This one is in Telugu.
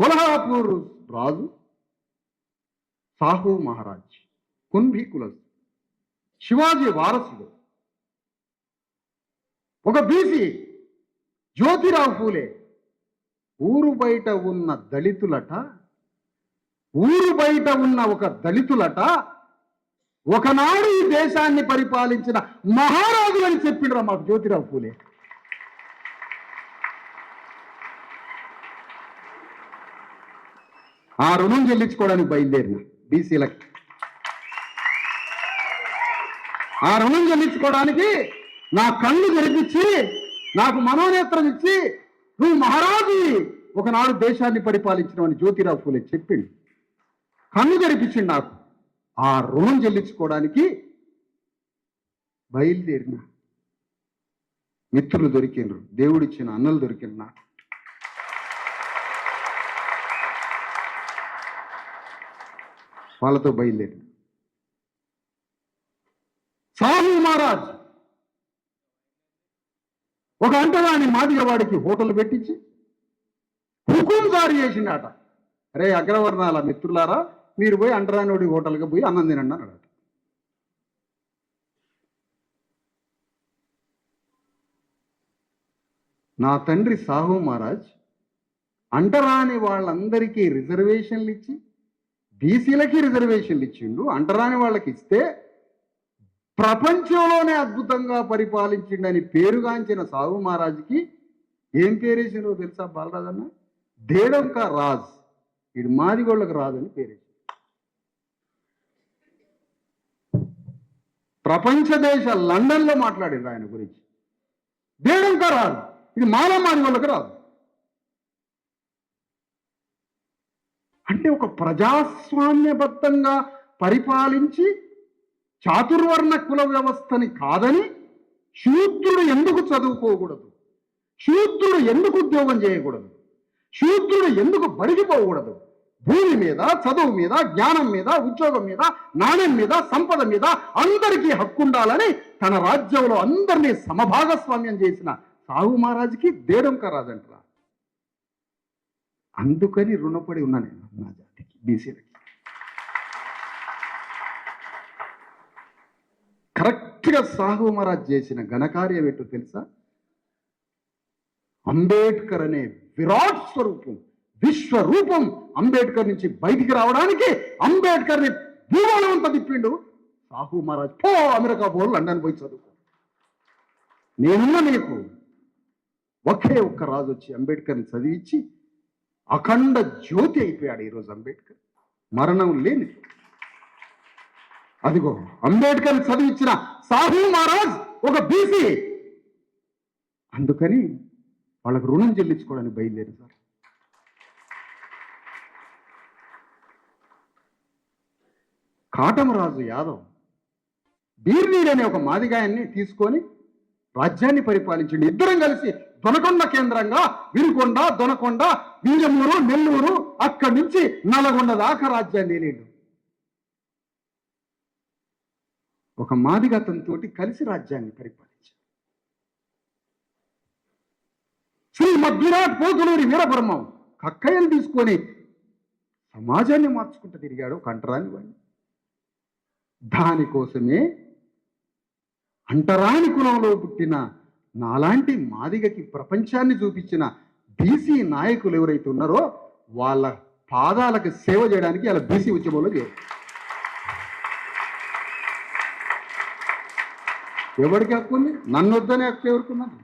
కొల్హాపూర్ రాజు సాహు మహారాజ్ కుంభీ కులస్తు శివాజీ వారసుడు. ఒక బీసీ జ్యోతిరావు ఫూలే ఊరు బయట ఉన్న దళితులట ఊరు బయట ఉన్న ఒక దళితులట ఒకనాడు ఈ దేశాన్ని పరిపాలించిన మహారాజు అని చెప్పిండ్రా మాకు జ్యోతిరావు పూలే. ఆ రుణం చెల్లించుకోవడానికి బయలుదేరిన బీసీలకి ఆ రుణం చెల్లించుకోవడానికి నా కళ్ళు తెరిపించి నాకు మనోనేత్రం ఇచ్చి నువ్వు మహారాజు ఒకనాడు దేశాన్ని పరిపాలించినవని జ్యోతిరావు ఫూలే చెప్పిండు. కన్ను తెరిపించిండు నాకు. ఆ రుణం చెల్లించుకోవడానికి బయలుదేరిన. మిత్రులు దొరికిండ్రు దేవుడిచ్చిన అన్నలు దొరికిన నాకు. వాళ్ళతో బయలుదేరి. సాహు మహారాజ్! ఒక అంటరాని మాదిగవాడికి హోటల్ పెట్టించి హుకుం జారీ చేసిండట. అరే అగ్రవర్ణాల మిత్రులారా మీరు పోయి అంటరానోడి హోటల్కి పోయి అన్నం తినండి అన్నాడట నా తండ్రి సాహు మహారాజ్ అంటరాని వాళ్ళందరికీ రిజర్వేషన్లు ఇచ్చి బీసీలకి రిజర్వేషన్లు ఇచ్చిండు అంటరాని వాళ్ళకి ఇస్తే ప్రపంచంలోనే అద్భుతంగా పరిపాలించిండని పేరుగాంచిన సాగు మహారాజుకి ఏం పేరేసిందో తెలుసా బాలరాజన్న? దేడంక రాజ్. ఇది మాదిగోళ్ళకి రాజని పేరేసి ప్రపంచ దేశ లండన్లో మాట్లాడారు ఆయన గురించి. దేడంక రాజు. ఇది మానవ మాదిగోళ్ళకి రాదు. అంటే ఒక ప్రజాస్వామ్యబద్ధంగా పరిపాలించి చాతుర్వర్ణ కుల వ్యవస్థని కాదని శూద్రుడు ఎందుకు చదువుకోకూడదు? శూద్రుడు ఎందుకు ఉద్యోగం చేయకూడదు? శూద్రుడు ఎందుకు బడిగిపోకూడదు భూమి మీద చదువు మీద జ్ఞానం మీద ఉద్యోగం మీద నాణ్యం మీద సంపద మీద అందరికీ హక్కు ఉండాలని తన రాజ్యంలో అందరినీ సమభాగస్వామ్యం చేసిన సాహు మహారాజుకి దేడంక రాజంటరా. అందుకని రుణపడి ఉన్నా నేను నా జాతికి బీసీలకి. కరెక్ట్గా సాహు మహారాజ్ చేసిన ఘనకార్యం ఏంటో తెలుసా? అంబేద్కర్ అనే విరాట్ స్వరూపం విశ్వరూపం అంబేద్కర్ నుంచి బయటికి రావడానికి అంబేద్కర్ని భూగోళం అంతా తిప్పిండు సాహు మహారాజ్. పో అమెరికా పో లండన్ పోయి చదువుకో. నేనున్న నీకు. ఒకే ఒక్క రాజు వచ్చి అంబేద్కర్ని చదివించి అఖండ జ్యోతి అయిపోయాడు ఈరోజు అంబేద్కర్. మరణం లేని అదిగో అంబేద్కర్ చదివించిన సాహు మహారాజ్ ఒక బీసీ. అందుకని వాళ్ళకు రుణం చెల్లించుకోవడానికి బయలుదేరి సార్. కాటమరాజు యాదవ్ బీర్నీడ్ అనే ఒక మాదిగాయన్ని తీసుకొని రాజ్యాన్ని పరిపాలించండి. ఇద్దరం కలిసి దొనకొండ కేంద్రంగా వినుకొండ దొనకొండ వీరమూరు నెల్లూరు అక్కడి నుంచి నల్గొండ దాకా రాజ్యాన్ని ఏలేడు ఒక మాదిగతంతో కలిసి రాజ్యాన్ని పరిపాలించాడు శ్రీ మద్విరాట్ పోతులూరి వీరబ్రహ్మం కక్కయ్యను తీసుకొని సమాజాన్ని మార్చుకుంటూ తిరిగాడు కంటరాని వాడిని దానికోసమే అంటరాని కులంలో పుట్టిన నాలాంటి మాదిగకి ప్రపంచాన్ని చూపించిన బీసీ నాయకులు ఎవరైతే ఉన్నారో వాళ్ళ పాదాలకు సేవ చేయడానికి అలా బీసీ ఉద్యమంలో చేరు. ఎవరికి హక్కు ఉంది? నన్ను వద్దనే హక్కు ఎవరుకున్నది